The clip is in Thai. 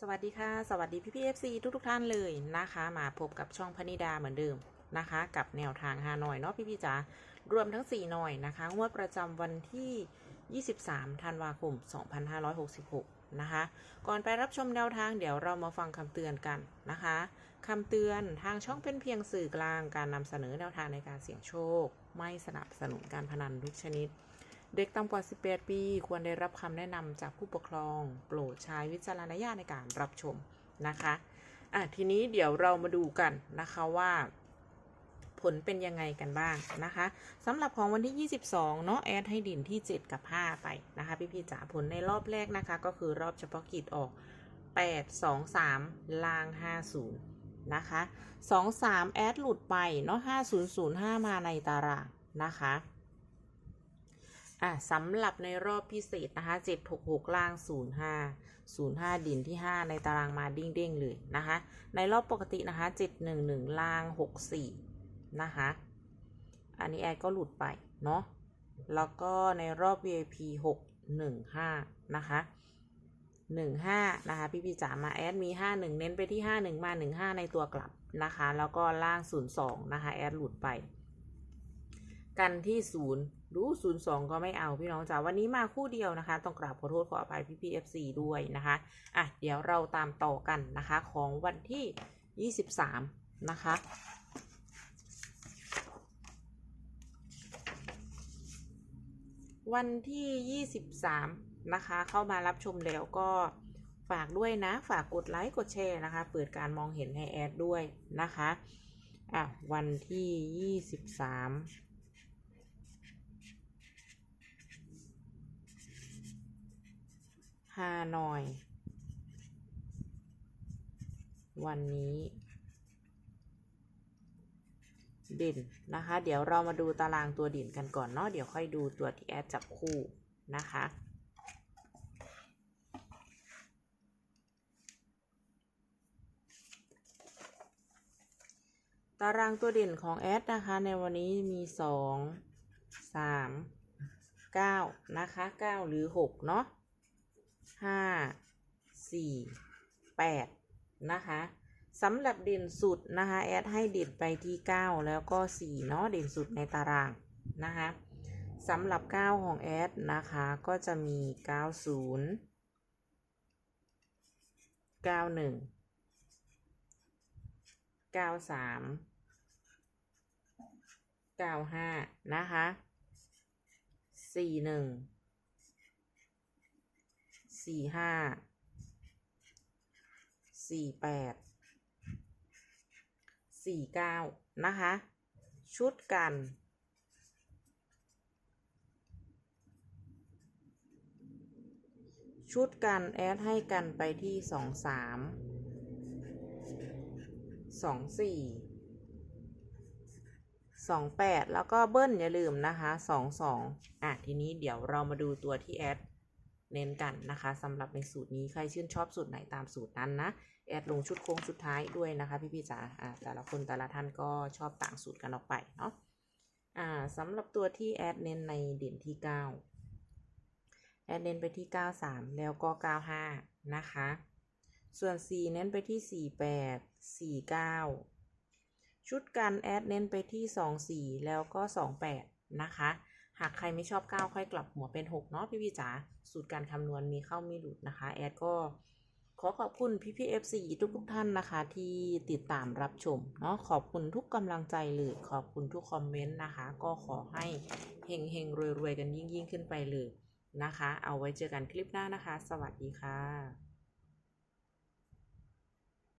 สวัสดีค่ะ สวัสดีพี่พีเอฟซีทุกทุกท่านเลยนะคะ มาพบกับช่องพนิดาเหมือนเดิมนะคะ กับแนวทางฮานอยเนาะพี่พี่จ๋ารวมทั้ง 4 หน่อยนะคะงวดประจำวันที่ 23 ธันวาคม 2566 นะคะ ก่อนไปรับชมแนวทางเดี๋ยวเรามาฟังคำเตือนกันนะคะคำเตือนทางช่องเป็นเพียงสื่อกลางการนำเสนอแนวทางในการเสี่ยงโชค ไม่สนับสนุนการพนันทุกชนิด เด็กต่ำกว่า 18 ปี ควรได้รับคำแนะนำจากผู้ปกครอง โปรดใช้วิจารณญาณในการรับชมนะคะอะทีนี้เดี๋ยวเรามาดูกันนะคะว่า ผลเป็นยังไงกันบ้างนะคะสำหรับของวันที่ 22 เนาะแอดให้ดินที่ 7 กับ 5 ไปนะคะ พี่พี่จ๋าผลในรอบแรกนะคะ ก็คือรอบเฉพาะกิจออก 8 2 3ลาง 50 นะคะ 2 3 แอดหลุดไปเนาะ5005 มาในตารางนะคะ อะสำหรับในรอบพิเศษนะคะ766ล่าง 05 05 ดินที่ 5 ในตารางมาดิ้งเด้งเลยนะคะ ในรอบปกตินะคะ711ล่าง 64 นะคะ อันนี้แอดก็หลุดไป เนาะแล้วก็ในรอบ VIP 615 นะคะ 15 นะคะ พี่พี่จ๋ามาแอดมี 51 เน้นไปที่ 51 มา 15 ในตัวกลับนะคะ แล้วก็ล่าง 02 นะคะ แอดหลุดไป กันที่ศูนย์ รู้ศูนย์สองก็ไม่เอาพี่น้องจ๋าวันนี้มาคู่เดียวนะคะ ต้องกราบขอโทษขออภัยพี่พีเอฟซีด้วยนะคะอะเดี๋ยวเราตามต่อกันนะคะของวันที่23นะคะวันที่ 23 นะคะ เข้ามารับชมแล้วก็ฝากด้วยนะ ฝากกดไลค์ กดแชร์นะคะ เปิดการมองเห็นให้แอดด้วยนะคะ อะ วันที่ 23 ฮานอย วันนี้เด่นนะคะ เดี๋ยวเรามาดูตารางตัวเด่นกันก่อนเนาะเดี๋ยวค่อยดูตัวที่แอดจับคู่นะคะตารางตัวเด่นของแอดนะคะ ในวันนี้มีสองสามเก้านะคะเก้าหรือหกเนาะ ห้าสี่แปดนะคะสำหรับเด่นสุดนะคะแอดให้เด่นไปที่ 9 แล้วก็ 4 เนาะเด่นสุดในตารางนะคะสำหรับ 9 ของแอดนะคะก็จะมี 90 91 93 95 นะคะ 41 สี่ห้า สี่แปด สี่เก้านะคะ ชุดกัน ชุดกัน แอดให้กันไปที่สองสามสองสี่สองแปดแล้วก็เบิ้ลอย่าลืมนะคะสองสองอะ ทีนี้เดี๋ยวเรามาดูตัวที่แอด เน้นกันนะคะสำหรับในสูตรนี้ใครชื่นชอบสูตรไหนตามสูตรนั้นนะ แอดลงชุดโค้งสุดท้ายด้วยนะคะพี่ๆจ๋าแต่ละคนแต่ละท่านก็ชอบต่างสูตรกันออกไปเนาะสำหรับตัวที่แอดเน้นในเด่นที่ 9 แอดเน้นไปที่ 93 แล้วก็ 95 นะคะ ส่วน 4 เน้นไปที่ 48 49 ชุดกันแอดเน้นไปที่ 24 แล้วก็ 28 นะคะ หากใครไม่ชอบ 9 ค่อยกลับหัวเป็น 6 เนาะพี่พี่จ๋าสูตรการคำนวณมีเข้ามีหลุดนะคะ แอดก็ขอขอบคุณพี่พี่เอฟซีทุกทุกท่านนะคะ ที่ติดตามรับชมเนาะขอบคุณทุกกำลังใจเลยขอบคุณทุกคอมเมนต์นะคะ ก็ขอให้เฮงเฮงรวยรวยกันยิ่งยิ่งขึ้นไปเลยนะคะ เอาไว้เจอกันคลิปหน้านะคะ สวัสดีค่ะ